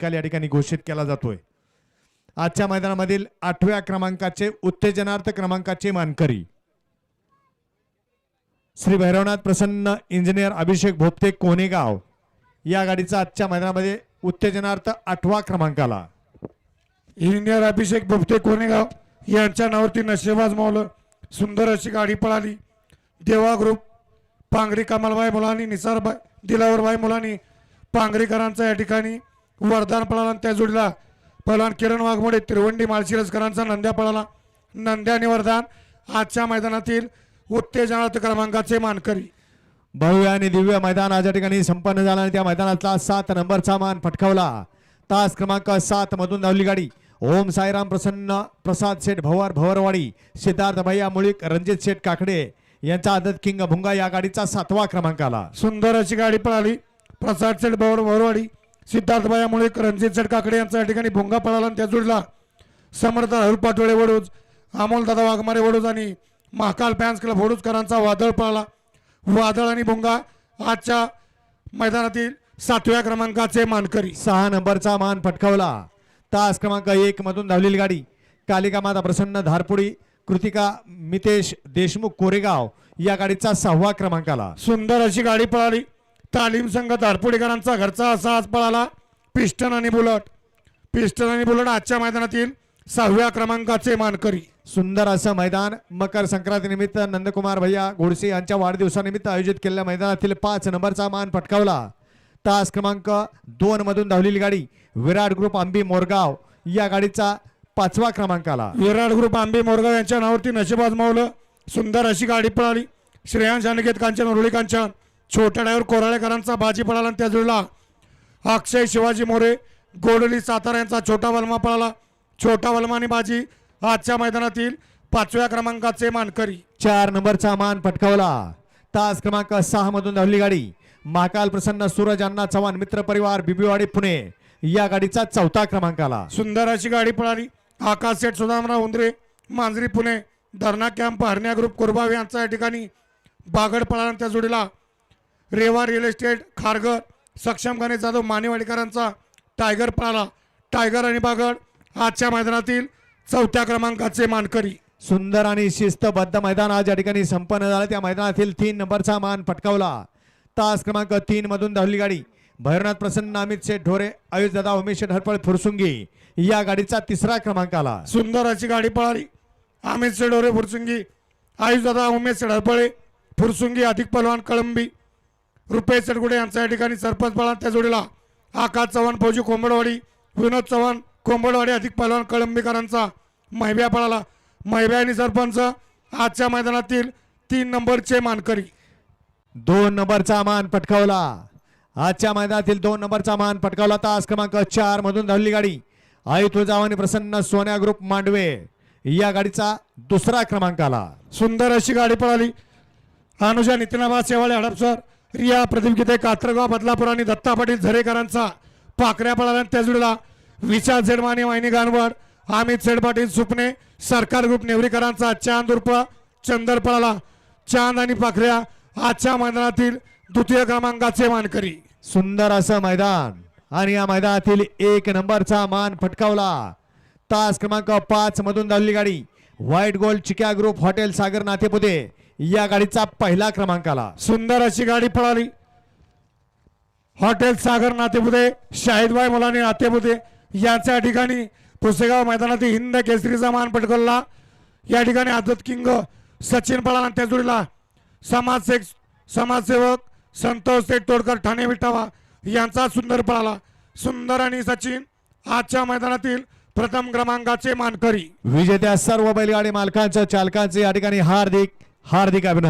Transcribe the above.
काल या ठिकाणी घोषित केला जातोय. आजच्या मैदानामधील आठव्या क्रमांकाचे उत्तेजनार्थ क्रमांकाचे मानकरी श्री भैरवनाथ प्रसन्न इंजिनियर अभिषेक भोपते कोनेगाव या गाडीचा आजच्या मैदानामध्ये उत्तेजनार्थ आठवा क्रमांकाला. इंजिनियर अभिषेक भोपते कोनेगाव यांच्या नावावरती नशेबाज मावलं. सुंदर अशी गाडी पळाली. देवा ग्रुप पांगरी कमलबाई मुलांनी निसारबाई दिलावरबाई मुलांनी पांगरीकरांचा या ठिकाणी वरदान पळाला त्या जोडीला पहलवान किरण वाघमोडे तिरवंडी माळशिरसकरांचा नंद्या पळाला. नंद्या आणि वरदान आजच्या मैदानातील उत्तेजनार्थ क्रमांकाचे मानकरी. भव्य आणि दिव्य मैदान आज या ठिकाणी संपन्न झालं आणि त्या मैदानातला सात नंबरचा मान पटकावला तास क्रमांक सात मधून धावली गाडी. ओम साईराम प्रसन्न प्रसाद शेठ भवर भवरवाडी सिद्धार्थ भैया मुळीक रणजित शेठ काकडे यांचा आदत किंग भुंगा या गाडीचा सातवा क्रमांक आला. सुंदर अशी गाडी पळाली. प्रसाद सेठ बरोबर भरवाडी सिद्धार्थबाया मुळे रणजित सेठ काकडे यांचा या ठिकाणी भुंगा पळाला आणि त्या जोडीला समर्थ राहुल पाटोळे वडूज अमोल दादा वाघमारे वडूज आणि महाकाल फॅन्स क्लब वडूजकरांचा वादळ पळाला. वादळ आणि भुंगा आजच्या मैदानातील सातव्या क्रमांकाचे मानकरी. सहा नंबरचा मान पटकावला. तास क्रमांक एक मधून धावलेली गाडी. कालिका माता प्रसन्न धारपुडी कृतिका मितेश देशमुख कोरेगाव या गाडीचा सहावा क्रमांक आला सुंदर अशी गाडी पळाली. तालीम संघ धारपुडेकरांचा घरचा असा आज पळाला. पिस्टन आणि बुलट. पिस्टन आणि बुलट आजच्या मैदानातील सहाव्या क्रमांकाचे मानकरी. सुंदर असं मैदान मकर संक्रांती निमित्त नंदकुमार भैया गोडसे यांच्या वाढदिवसानिमित्त आयोजित केलेल्या मैदानातील पाच नंबरचा मान पटकावला. तास क्रमांक दोन मधून धावलेली गाडी विराट ग्रुप आंबी मोरगाव या गाडीचा पाचवा क्रमांक आला. विराट ग्रुप आंबे मोरगाव यांच्या नावावरती नशेबाज मावलं सुंदर अशी गाडी पळाली. श्रेयांश अनिकेत कांचन उरुळी कांचन छोट्या डायवर कोराळेकरांचा बाजी पळाला आणि त्या जुळला अक्षय शिवाजी मोरे गोडली सातारा यांचा छोटा वलमा पळाला. छोटा वलमा आणि बाजी आजच्या मैदानातील पाचव्या क्रमांकाचे मानकरी. चार नंबरचा मान पटकावला. तास क्रमांक सहा मधून धावली गाडी. महाकाल प्रसन्न सूरज अण्णा चव्हाण मित्र परिवार बिबिवाडी पुणे. या गाडीचा चौथा क्रमांक आला. सुंदर अशी गाडी पळाली. आकाश सेठ सुदामराव उंदरे मांजरी पुणे धरणा कॅम्प हरण्या ग्रुप कुरबावे यांचा या ठिकाणी बागड पळाला त्या जोडीला रेवा रिअल इस्टेट खारघर सक्षम गणेश जाधव मानेवाडीकरांचा टायगर पळाला टायगर आणि बागड आजच्या मैदानातील चौथ्या क्रमांकाचे मानकरी. सुंदर आणि शिस्तबद्ध मैदान आज या ठिकाणी संपन्न झालं. त्या मैदानातील तीन नंबरचा मान पटकावला. तास क्रमांक तीन मधून धावली गाडी. भैरवनाथ प्रसन्न अमित शेठ ढोरे आयुष दादा उमेश शेठ हरपळ फुरसुंगी या गाडीचा तिसरा क्रमांक आला. सुंदर अशी गाडी पळाली. अमित सेडोरे फुरसुंगी आयुष दादा उमेश सेडपळे फुरसुंगी अधिक पलवान कळंबी रुपेश सेडगुडे यांचा या ठिकाणी सरपंच पळा त्या जोडीला आकाश चव्हाण फौजी कोंबडवाडी विनोद चव्हाण कोंबडवाडी अधिक पलवान कळंबीकरांचा महिब्या पळाला. महिब्या आणि सरपंच आजच्या मैदानातील तीन नंबरचे मानकरी. दोन नंबरचा मान पटकावला. आजच्या मैदानातील दोन नंबरचा मान पटकावला तास क्रमांक चार मधून धावली गाडी. आई तुळजावानी प्रसन्न सोन्या ग्रुप मांडवे. या गाडीचा दुसरा क्रमांक आला. सुंदर अशी गाडी पळाली. अनुजा नितीनाबा शेवाळे हडपसर रिया प्रदीप गीते कात्रगाव बदलापूर आणि दत्ता पाटील झरेकरांचा पाकऱ्या पळाला आणि त्या विशाल झेडमाने वाहिनी गानवड अमित सेड पाटील सुपणे सरकार ग्रुप नेवरीकरांचा चांद उर्फ चंदर पळाला. चांद आणि पाखऱ्या आजच्या मैदानातील द्वितीय क्रमांकाचे मानकरी. सुंदर असं मैदान. आणि या मैदानातील एक नंबरचा मान फटकावला. तास क्रमांक पाच मधून धावली गाडी. White gold Chikya group hotel Sagar Natepute या गाडीचा पहिला क्रमांक आला. सुंदर अशी गाडी पळाली. हॉटेल सागर नातेबुदे शाहिदबाई मुलानी नातेबुदे यांच्या ठिकाणी पुसेगाव मैदानातील हिंद केसरीचा मान पटकवला. या ठिकाणी आदत किंग सचिन पळाला त्या जोडीला समाजसेवक समाजसेवक संतोष सेठ तोडकर ठाणे विटावा यांचा सुंदर पळाला. सुंदर आणि सचिन आजच्या मैदानातील प्रथम क्रमांकाचे मानकरी. विजेत्या सर्व बैलगाडी मालकांच्या चालकांचे या ठिकाणी हार्दिक हार्दिक अभिनंदन.